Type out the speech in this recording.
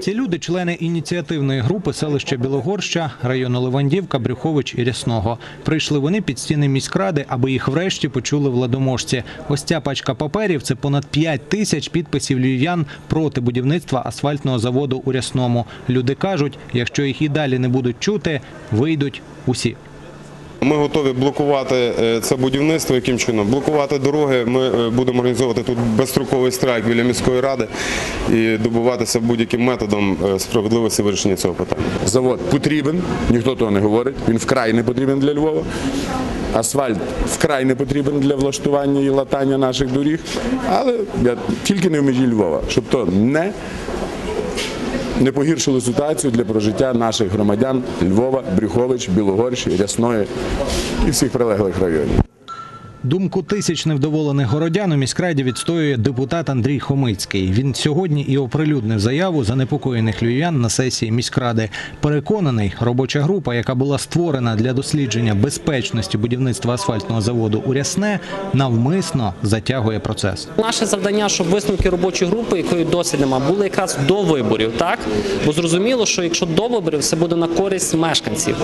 Ці люди члени ініціативної групи селища Білогорща, району Левандівка, Брюхович і Рясного. Прийшли вони під стіни міськради, аби їх врешті почули владоможці. Ось ця пачка паперів це понад 5 тисяч підписів львів'ян проти будівництва асфальтного заводу у Рясному. Люди кажуть, якщо їх і далі не будуть чути, вийдуть усі. Ми готові блокувати е, це будівництво. Яким чином? Блокувати дороги. Ми е, будемо організовувати тут безстроковий страйк біля міської ради і добуватися будь-яким методом е, справедливості вирішення цього питання. Завод потрібен, ніхто того не говорить. Він вкрай не потрібен для Львова. Асфальт вкрай не потрібен для влаштування і латання наших доріг. Але тільки не в межі Львова, щоб то не, не погіршили ситуацію для прожиття наших громадян Львова, Брюхович, Білогорщ, Рясної і всіх прилеглих районів. Думку тисяч невдоволених городян у міськраді відстоює депутат Андрій Хомицький. Він сьогодні і оприлюднив заяву занепокоєних львів'ян на сесії міськради. Переконаний, робоча група, яка була створена для дослідження безпечності будівництва асфальтного заводу у Рясне, навмисно затягує процес. Наше завдання, щоб висновки робочої групи, якої досі нема, були якраз до виборів, так бо зрозуміло, що якщо до виборів, це буде на користь мешканців.